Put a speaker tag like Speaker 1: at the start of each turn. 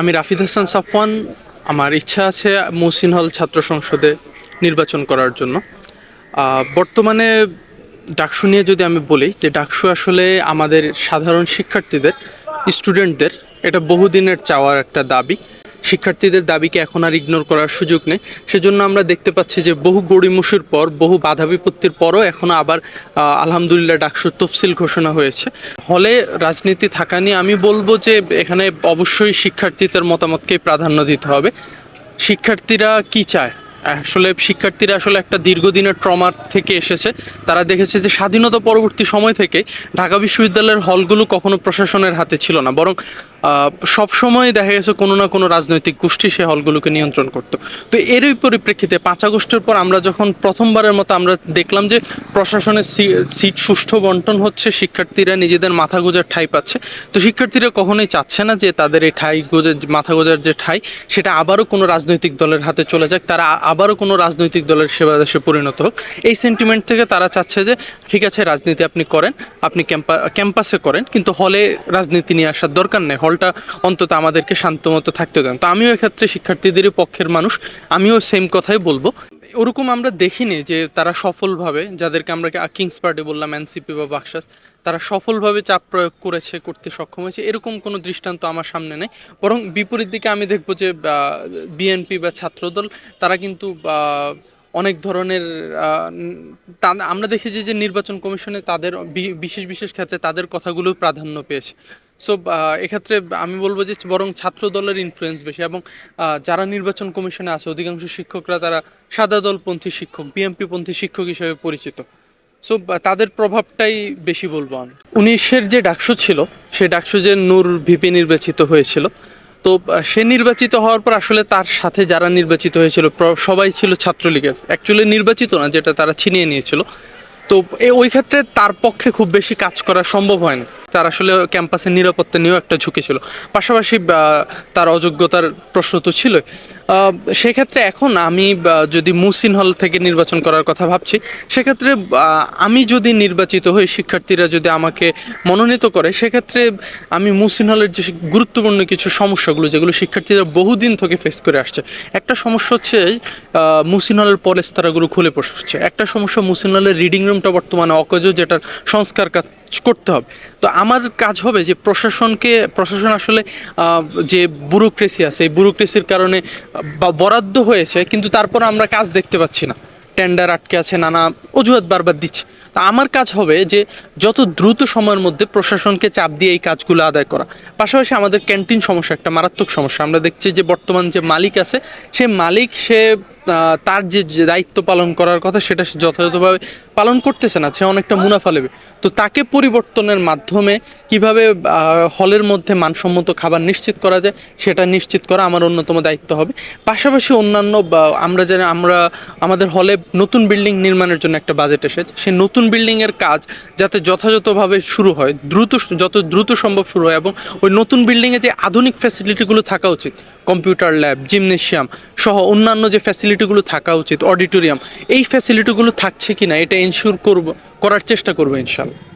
Speaker 1: আমি রাফিদ হাসান সাফওয়ান। আমার ইচ্ছা আছে মহসিন হল ছাত্র সংসদে নির্বাচন করার জন্য। বর্তমানে ডাকসু নিয়ে যদি আমি বলি যে ডাকসু আসলে আমাদের সাধারণ শিক্ষার্থীদের স্টুডেন্টদের এটা বহুদিনের চাওয়ার একটা দাবি। শিক্ষার্থীদের দাবিকে এখন আর ইগনোর করার সুযোগ নেই। সেজন্য আমরা দেখতে পাচ্ছি যে বহু গড়িমসির পর, বহু বাধা বিপত্তির পরও এখনও আবার আলহামদুলিল্লাহ ডাকসুর তফসিল ঘোষণা হয়েছে। হলে রাজনীতি থাকা নিয়ে আমি বলব যে এখানে অবশ্যই শিক্ষার্থীদের মতামতকেই প্রাধান্য দিতে হবে। শিক্ষার্থীরা কি চায়? আসলে শিক্ষার্থীরা আসলে একটা দীর্ঘদিনের ট্রমার থেকে এসেছে। তারা দেখেছে যে স্বাধীনতা পরবর্তী সময় থেকে ঢাকা বিশ্ববিদ্যালয়ের হলগুলো কখনো প্রশাসনের হাতে ছিল না। বরং সব সময় দেখা গেছে কোনো না কোনো রাজনৈতিক গোষ্ঠী সে হলগুলোকে নিয়ন্ত্রণ করতো। তো এরই পরিপ্রেক্ষিতে পাঁচ আগস্টের পর আমরা যখন প্রথমবারের মতো আমরা দেখলাম যে প্রশাসনের সিট সুষ্ঠু বন্টন হচ্ছে, শিক্ষার্থীরা নিজেদের মাথা গোজার ঠাই পাচ্ছে। তো শিক্ষার্থীরা কখনোই চাচ্ছে না যে তাদের এই ঠাই গোজার মাথা গোজার যে ঠাই, সেটা আবারও কোনো রাজনৈতিক দলের হাতে চলে যাক, তারা আবারও কোনো রাজনৈতিক দলের সেবা দেশে পরিণত হোক। এই সেন্টিমেন্ট থেকে তারা চাচ্ছে যে, ঠিক আছে, রাজনীতি আপনি করেন, আপনি ক্যাম্পাসে করেন, কিন্তু হলে রাজনীতি নিয়ে আসার দরকার নেই হলটা অন্তত আমাদেরকে শান্তমতো থাকতে দেন। তো আমিও এক্ষেত্রে শিক্ষার্থীদেরই পক্ষের মানুষ, আমিও সেম কথাই বলব। ওরকম আমরা দেখিনি যে তারা সফলভাবে, যাদেরকে আমরা কিংস পার্টি বললাম এনসিপি বা বাক্সাস তারা সফলভাবে চাপ প্রয়োগ করেছে, করতে সক্ষম হয়েছে। এরকম কোনো দৃষ্টান্ত আমার সামনে নেই। বরং বিপরীত দিকে আমি দেখব যে বিএনপি বা ছাত্রদল, তারা কিন্তু অনেক ধরনের আমরা দেখেছি যে নির্বাচন কমিশনে তাদের বিশেষ বিশেষ ক্ষেত্রে তাদের কথাগুলো প্রাধান্য পেয়েছে। সো এক্ষেত্রে আমি বলব যে বরং ছাত্র দলের ইনফ্লুয়েন্স বেশি এবং যারা নির্বাচন কমিশনে আছে, অধিকাংশ শিক্ষকরা তারা সাদা দলপন্থী শিক্ষক বিএমপি পন্থী শিক্ষক হিসেবে পরিচিত। সো তাদের প্রভাবটাই বেশি বলব আমি। উনিশের যে ডাকসু ছিল সে ডাকসু যে নূর ভিপি নির্বাচিত হয়েছিল, তো সে নির্বাচিত হওয়ার পর আসলে তার সাথে যারা নির্বাচিত হয়েছিল সবাই ছিল ছাত্রলীগের। অ্যাকচুয়ালি নির্বাচিত না, যেটা তারা ছিনিয়ে নিয়েছিল। তো ওই ক্ষেত্রে তার পক্ষে খুব বেশি কাজ করা সম্ভব হয় না। তার আসলে ক্যাম্পাসের নিরাপত্তা নিয়েও একটা ঝুঁকি ছিল। পাশাপাশি তার অযোগ্যতার প্রশ্ন তো ছিল সেক্ষেত্রে এখন আমি যদি মুসিন হল থেকে নির্বাচন করার কথা ভাবছি, সেক্ষেত্রে আমি যদি নির্বাচিত হই, শিক্ষার্থীরা যদি আমাকে মনোনীত করে, সেক্ষেত্রে আমি মুসিন হলের যে গুরুত্বপূর্ণ কিছু সমস্যাগুলো, যেগুলো শিক্ষার্থীরা বহুদিন থেকে ফেস করে আসছে, একটা সমস্যা হচ্ছে মুসিন হলের পলেস্তারাগুলো খুলে পড়ছে। একটা সমস্যা মুসিন হলের রিডিং রুমটা বর্তমানে অকেজ, যেটার সংস্কার করতে হবে। তো আমার কাজ হবে যে প্রশাসনকে, প্রশাসন আসলে যে ব্যুরোক্রেসি আছে, এই ব্যুরোক্রেসির কারণে বরাদ্দ হয়েছে, কিন্তু তারপর আমরা কাজ দেখতে পাচ্ছি না। টেন্ডার আটকে আছে, নানা অজুহাত বারবার দিচ্ছে। তা আমার কাজ হবে যে যত দ্রুত সময়ের মধ্যে প্রশাসনকে চাপ দিয়ে এই কাজগুলো আদায় করা। পাশাপাশি আমাদের ক্যান্টিন সমস্যা একটা মারাত্মক সমস্যা। আমরা দেখছি যে বর্তমান যে মালিক আছে, সে মালিক সে তার যে দায়িত্ব পালন করার কথা সেটা সে যথাযথভাবে পালন করতেছে না, সে অনেকটা মুনাফা নেবে। তো তাকে পরিবর্তনের মাধ্যমে কীভাবে হলের মধ্যে মানসম্মত খাবার নিশ্চিত করা যায়, সেটা নিশ্চিত করা আমার অন্যতম দায়িত্ব হবে। পাশাপাশি অন্যান্য আমরা জানি, আমরা, আমাদের হলে নতুন বিল্ডিং নির্মাণের জন্য একটা বাজেট এসেছে। সেই নতুন বিল্ডিংয়ের কাজ যাতে যথাযথভাবে শুরু হয়, দ্রুত, যত দ্রুত সম্ভব শুরু হয় এবং ওই নতুন বিল্ডিংয়ে যে আধুনিক ফ্যাসিলিটিগুলো থাকা উচিত কম্পিউটার ল্যাব, জিমনেশিয়াম সহ অন্যান্য যে ফ্যাসিলিটিগুলো থাকা উচিত অডিটোরিয়াম এই ফ্যাসিলিটিগুলো থাকছে কি না এটা এনশিওর করব, করার চেষ্টা করব ইনশাল্লাহ